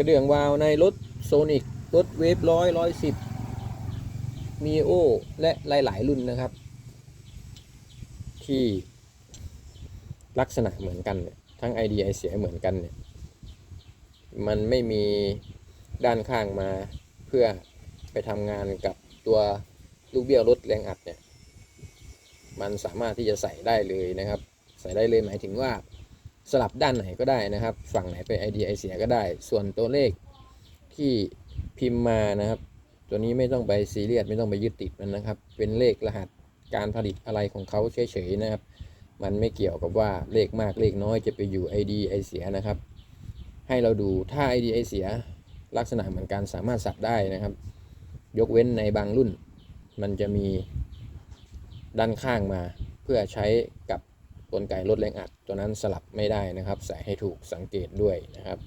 กระเดื่องวาวในรถโซนิกรถเวฟร้อยร้อยสิบมีโอและหลาย ๆ รุ่นนะครับ ที่ลักษณะเหมือนกันเนี่ยทั้ง ID ไอเสียเหมือนกันเนี่ยมันไม่มีด้านข้างมาเพื่อไปทำงานกับตัวลูกเบี้ยวรถแรงอัดเนี่ยมันสามารถที่จะใส่ได้เลยนะครับ ใส่ได้เลยหมายถึงว่า สลับด้านไหนก็ได้นะครับ ฝั่งไหนเป็น ID ไอเสียก็ได้ ส่วนตัวเลขที่พิมพ์มานะครับ ตัวนี้ไม่ต้องไปซีเรียสไม่ต้องไปยึดติดมันนะครับ เป็นเลขรหัสการผลิตอะไรของเขาเฉยๆนะครับ มันไม่เกี่ยวกับว่าเลขมากเลขน้อยจะไปอยู่ ID ไอเสียนะครับ ให้เราดูถ้า ID ไอเสียลักษณะเหมือนกันสามารถสับได้นะครับ ยกเว้นในบางรุ่น มันจะมีด้านข้างมาเพื่อใช้กับ กลไกลดแรงอัดตัวนั้นสลับไม่ได้นะครับ ใส่ให้ถูกสังเกตด้วยนะครับ